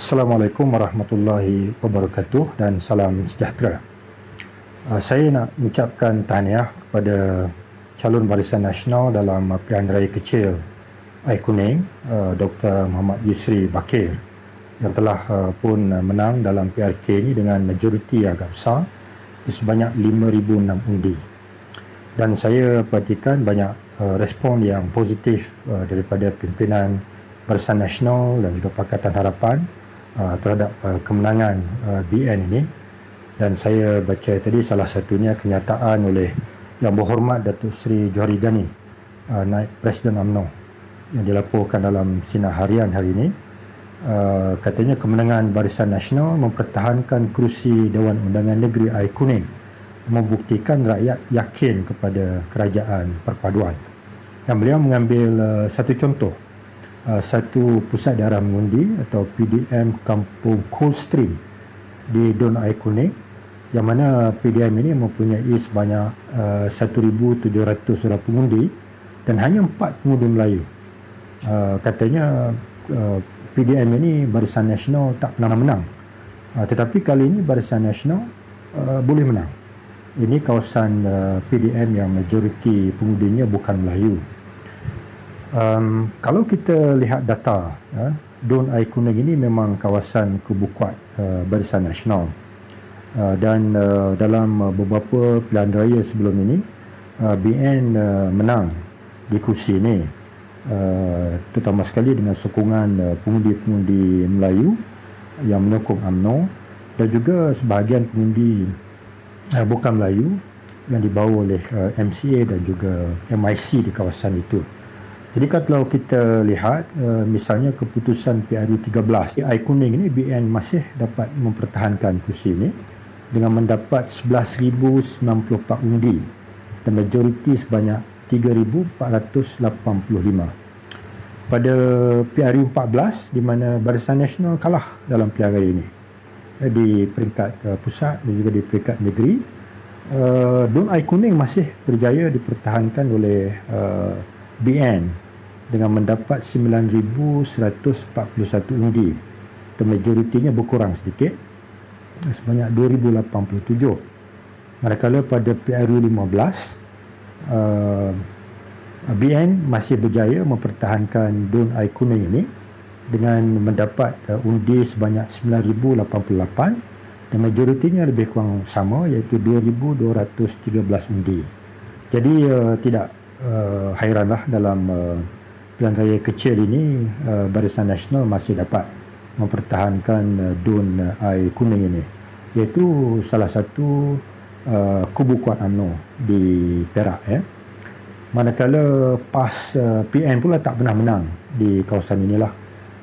Assalamualaikum warahmatullahi wabarakatuh dan salam sejahtera. Uh, saya nak mengucapkan tahniah kepada calon barisan nasional dalam pilihan raya kecil Air Kuning, uh, Dr. Muhammad Yusri Bakir yang telah uh, pun menang dalam PRK ini dengan majoriti agak besar sebanyak 5,006 undi. Dan saya perhatikan banyak respon yang positif daripada pimpinan Barisan Nasional dan juga Pakatan Harapan uh, terhadap uh, kemenangan uh, BN ini. Dan saya baca tadi salah satunya kenyataan oleh yang berhormat Datuk Seri Johari Gani uh, naik Presiden UMNO yang dilaporkan dalam sinar harian hari ini. Uh, katanya kemenangan Barisan Nasional mempertahankan kerusi Dewan Undangan Negeri Air Kuning membuktikan rakyat yakin kepada kerajaan perpaduan. Dan beliau mengambil uh, satu contoh uh, satu pusat darah mengundi atau PDM Kampung Coldstream di Don Kuning yang mana PDM ini mempunyai sebanyak uh, 1,700 surat pengundi dan hanya empat pengundi Melayu. Uh, katanya uh, PDM ini Barisan Nasional tak pernah menang. Uh, tetapi kali ini Barisan Nasional uh, boleh menang. Ini kawasan uh, PDM yang majoriti pengundinya bukan Melayu. Um, kalau kita lihat data, ya, Don Air Kuning ini memang kawasan kebukuat uh, Barisan Nasional. Uh, dan uh, dalam uh, beberapa pilihan raya sebelum ini, uh, BN uh, menang di kursi ini. Uh, terutama sekali dengan sokongan uh, pengundi-pengundi Melayu yang menyokong UMNO dan juga sebahagian pengundi uh, bukan Melayu yang dibawa oleh uh, MCA dan juga MIC di kawasan itu. Jadi kalau kita lihat uh, misalnya keputusan PRU 13 AI kuning ini BN masih dapat mempertahankan kursi ini dengan mendapat 11,094 undi dan majoriti sebanyak 3,485. Pada PRU 14 di mana Barisan Nasional kalah dalam pilihan ini eh, di peringkat uh, pusat dan juga di peringkat negeri uh, Don Ai Kuning masih berjaya dipertahankan oleh uh, BN dengan mendapat 9,141 undi majoritinya berkurang sedikit. Sebanyak 2,087 manakala pada PRU 15 uh, BN masih berjaya mempertahankan Dun Ai Kuning ini dengan mendapat uh, undi sebanyak 9,088 dan majoritinya lebih kurang sama iaitu 2,213 undi. Jadi uh, tidak uh, hairanlah dalam uh, pilihan raya kecil ini uh, Barisan Nasional masih dapat mempertahankan uh, DUN uh, air kuning ini. Iaitu salah satu uh, kubu kuat UMNO di Perak ya. manakala PAS uh, PN pula tak pernah menang di kawasan inilah.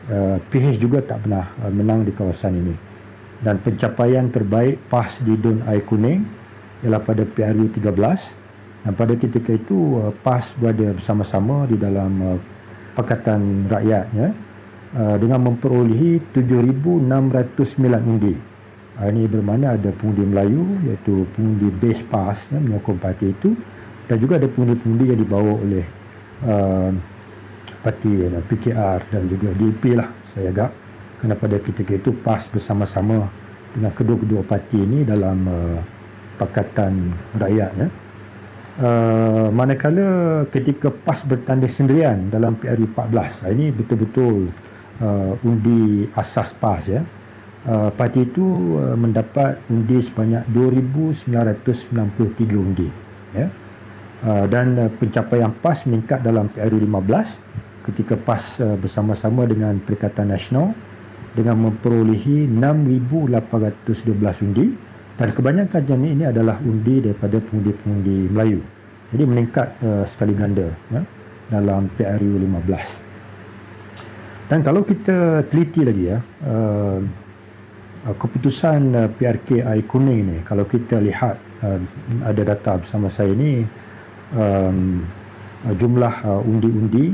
Uh, PH juga tak pernah uh, menang di kawasan ini. Dan pencapaian terbaik PAS di DUN air kuning ialah pada PRU 13 dan pada ketika itu uh, PAS berada bersama-sama di dalam uh, Pakatan Rakyat ya, uh, dengan memperolehi 7,609 undi. Uh, ini bermakna ada pengundi Melayu iaitu pengundi base pass ya, menyokong parti itu dan juga ada pengundi-pengundi yang dibawa oleh uh, parti ya, PKR dan juga DP lah saya agak kerana pada ketika itu PAS bersama-sama dengan kedua-kedua parti ini dalam uh, Pakatan Rakyat ya. Uh, manakala ketika PAS bertanding sendirian dalam PRU 14 ini betul-betul uh, undi asas PAS ya. Uh, parti itu uh, mendapat undi sebanyak 2993 undi ya. Uh, dan uh, pencapaian PAS meningkat dalam PRU 15 ketika PAS uh, bersama-sama dengan Perikatan Nasional dengan memperolehi 6812 undi dan kebanyakan jenis ini adalah undi daripada pengundi-pengundi Melayu. Jadi meningkat uh, sekali ganda ya, dalam PRU 15. Dan kalau kita teliti lagi ya, uh, keputusan uh, PRK Air Kuning ini, kalau kita lihat uh, ada data bersama saya ini, um, jumlah uh, undi-undi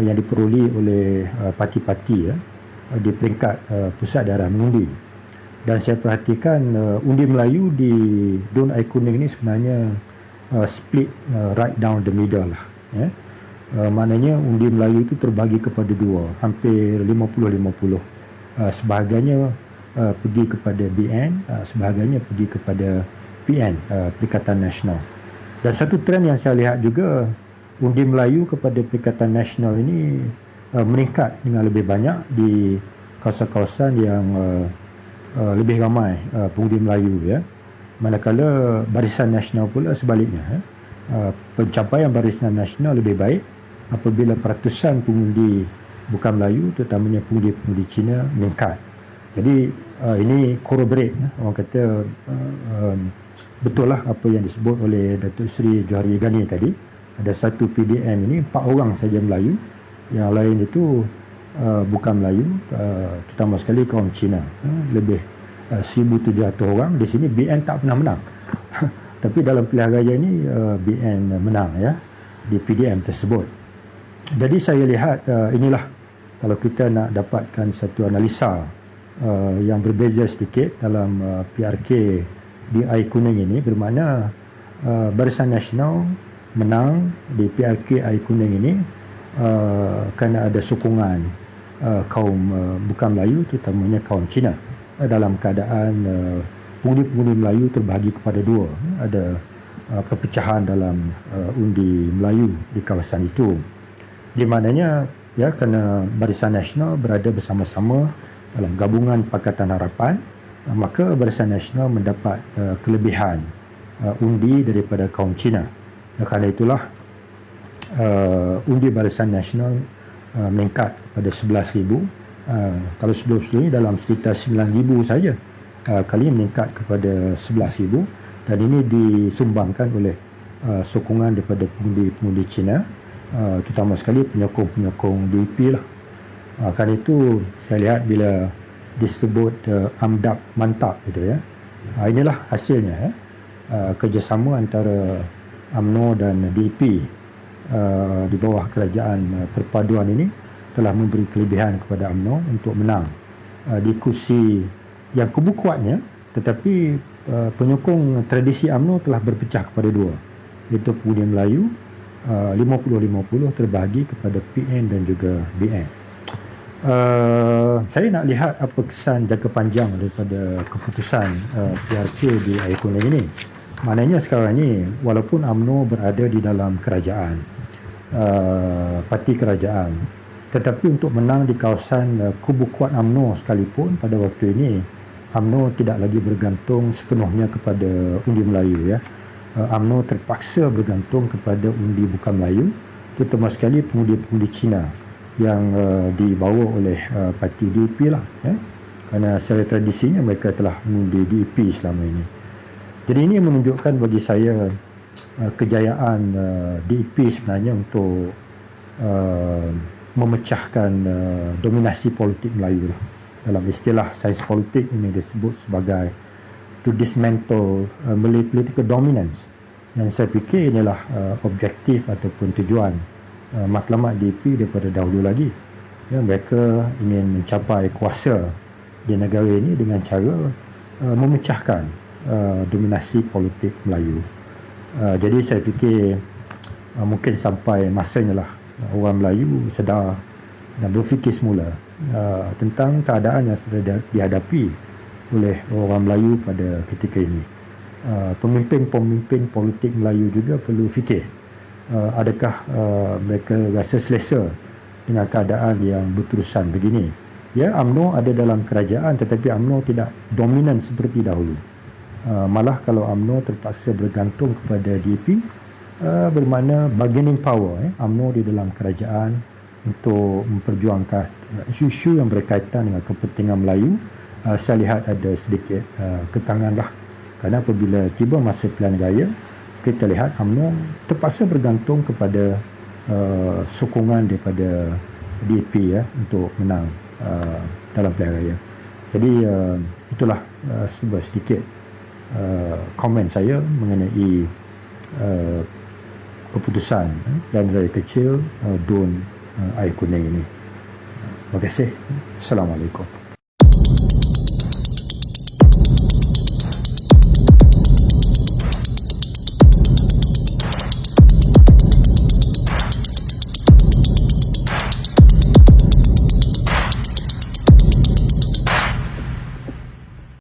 yang diperoleh oleh uh, parti-parti ya, di peringkat uh, pusat darah mengundi dan saya perhatikan uh, undi Melayu di Don Air Kuning ini sebenarnya uh, split uh, right down the middle lah ya. Uh, maknanya undi Melayu itu terbagi kepada dua hampir 50-50 uh, uh, sebahagiannya uh, pergi kepada BN uh, sebahagiannya pergi kepada PN uh, Perikatan Nasional dan satu trend yang saya lihat juga undi Melayu kepada Perikatan Nasional ini uh, meningkat dengan lebih banyak di kawasan-kawasan yang uh, uh, lebih ramai uh, pengundi Melayu ya manakala Barisan Nasional pula sebaliknya ya. uh, pencapaian Barisan Nasional lebih baik apabila peratusan pengundi bukan Melayu terutamanya pengundi-pengundi Cina meningkat jadi uh, ini corroborate ya. orang kata uh, um, betul lah apa yang disebut oleh Datuk Seri Johari Gani tadi ada satu PDM ini empat orang saja Melayu yang lain itu uh, bukan Melayu uh, terutama sekali kaum Cina. Uh, lebih uh, 1,700 orang di sini BN tak pernah menang. Tapi dalam pilihan raya ini uh, BN menang ya di PDM tersebut. Jadi saya lihat uh, inilah kalau kita nak dapatkan satu analisa uh, yang berbeza sedikit dalam uh, PRK di air kuning ini bermakna uh, Barisan Nasional menang di PRK air kuning ini uh, kerana ada sokongan uh, kaum uh, bukan Melayu terutamanya kaum Cina. Uh, dalam keadaan uh, pengundi-pengundi Melayu terbahagi kepada dua. Ada uh, perpecahan dalam uh, undi Melayu di kawasan itu. Di mananya ya kerana Barisan Nasional berada bersama-sama dalam gabungan Pakatan Harapan uh, maka Barisan Nasional mendapat uh, kelebihan uh, undi daripada kaum Cina. Dan kerana itulah uh, undi Barisan Nasional uh, meningkat pada 11,000. Uh, kalau sebelum-sebelum ini dalam sekitar 9,000 saja. Uh, kali ini meningkat kepada 11,000 dan ini disumbangkan oleh uh, sokongan daripada pengundi-pengundi Cina uh, terutama sekali penyokong-penyokong DUP lah. Uh, kerana itu saya lihat bila disebut uh, amdap mantap gitu ya. Uh, inilah hasilnya ya. Uh, kerjasama antara AMNO dan DP uh, di bawah kerajaan uh, perpaduan ini telah memberi kelebihan kepada AMNO untuk menang uh, di kursi yang kubu kuatnya tetapi penyokong tradisi AMNO telah berpecah kepada dua iaitu Pengundi Melayu uh, 50-50 terbahagi kepada PN dan juga BN. Uh, saya nak lihat apa kesan jangka panjang daripada keputusan uh, PRK di air ini. Maknanya sekarang ini, walaupun AMNO berada di dalam kerajaan, uh, parti kerajaan, tetapi untuk menang di kawasan uh, kubu kuat AMNO sekalipun pada waktu ini, AMNO tidak lagi bergantung sepenuhnya kepada undi Melayu. ya. Uh, AMNO terpaksa bergantung kepada undi bukan Melayu, terutama sekali pengundi-pengundi Cina yang uh, dibawa oleh uh, parti DAP lah ya. kerana secara tradisinya mereka telah mengundi DAP selama ini jadi ini menunjukkan bagi saya uh, kejayaan uh, DAP sebenarnya untuk uh, memecahkan uh, dominasi politik Melayu lah. dalam istilah sains politik ini disebut sebagai to dismantle uh, Malay political dominance dan saya fikir inilah uh, objektif ataupun tujuan uh, matlamat DP daripada dahulu lagi. Ya, mereka ingin mencapai kuasa di negara ini dengan cara uh, memecahkan uh, dominasi politik Melayu. Uh, jadi saya fikir uh, mungkin sampai masanya lah uh, orang Melayu sedar dan berfikir semula uh, tentang keadaan yang sedang dihadapi oleh orang Melayu pada ketika ini. Uh, pemimpin-pemimpin politik Melayu juga perlu fikir uh, adakah uh, mereka rasa selesa dengan keadaan yang berterusan begini. Ya, UMNO ada dalam kerajaan tetapi UMNO tidak dominan seperti dahulu. Uh, malah kalau UMNO terpaksa bergantung kepada DAP, uh, bermakna bargaining power eh, UMNO di dalam kerajaan untuk memperjuangkan isu-isu yang berkaitan dengan kepentingan Melayu, uh, saya lihat ada sedikit uh, kekangan lah. Kerana apabila tiba masa pilihan raya, kita lihat UMNO terpaksa bergantung kepada uh, sokongan daripada DAP ya untuk menang uh, dalam pilihan raya. Jadi uh, itulah uh, sebuah sedikit uh, komen saya mengenai uh, keputusan uh, dan raya kecil uh, DUN uh, air kuning ini. Terima kasih. Assalamualaikum.